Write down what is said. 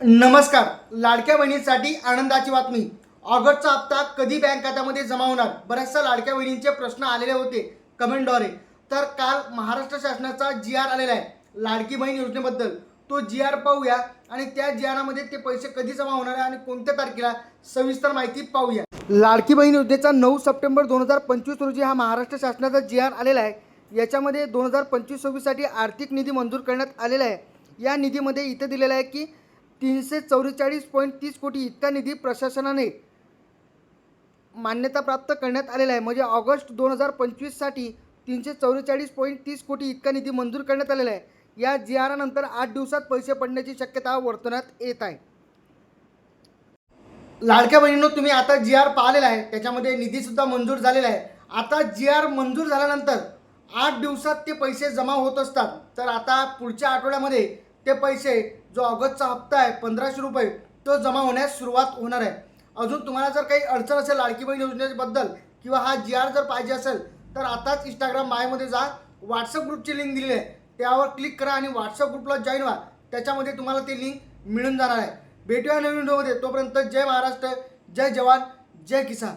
नमस्कार. लाडक्या बहिणींसाठी आनंदाची बातमी. ऑगस्टचा हप्ता कधी बँक खात्यामध्ये जमा होणार? बऱ्याचशा लाडक्या बहिणींचे प्रश्न आलेले होते कमेंटद्वारे तर काल महाराष्ट्र शासनाचा जी आर आलेला आहे लाडकी बहीण योजनेबद्दल. तो जी आर पाहूया आणि त्या जी आरमध्ये ते पैसे कधी जमा होणार आहे आणि कोणत्या तारखेला? सविस्तर माहिती पाहूया. लाडकी बहीण योजनेचा नऊ सप्टेंबर दोन हजार पंचवीस रोजी हा महाराष्ट्र शासनाचा जी आर आलेला आहे. याच्यामध्ये दोन हजार पंचवीस सव्वीससाठी आर्थिक निधी मंजूर करण्यात आलेला आहे. या निधीमध्ये इथं दिलेलं आहे की तीनशे चौवेचाळीस पॉईंट तीस कोटी इतका निधी प्रशासनाने मान्यता प्राप्त करण्यात आलेला आहे. म्हणजे ऑगस्ट दोन हजार पंचवीससाठी तीनशे चौवेचाळीस पॉईंट तीस कोटी इतका निधी मंजूर करण्यात आलेला आहे. या जी आरानंतर आठ दिवसात पैसे पडण्याची शक्यता वर्तवण्यात येत आहे. लाडक्या बहिणींनो तुम्ही आता जी आर पाहिलेला आहे. त्याच्यामध्ये निधीसुद्धा मंजूर झालेला आहे. आता जी आर मंजूर झाल्यानंतर आठ दिवसात ते पैसे जमा होत असतात. तर आता पुढच्या आठवड्यामध्ये ते पैसे जो ऑगस्टचा हप्ता आहे पंधराशे रुपये तो जमा होण्यास सुरुवात होणार आहे. अजून तुम्हाला जर काही अडचण असेल लाडकी बहीण योजनेबद्दल किंवा हा जी आर जर पाहिजे असेल तर आताच इंस्टाग्राम मायमध्ये जा. व्हॉट्सअप ग्रुपची लिंक दिलेली आहे. त्यावर क्लिक करा आणि व्हॉट्सअप ग्रुपला जॉईन व्हा. त्याच्यामध्ये तुम्हाला ते लिंक मिळून जाणार आहे. भेटूया नवीन व्हिडिओमध्ये तोपर्यंत जय महाराष्ट्र जय जवान जय किसान.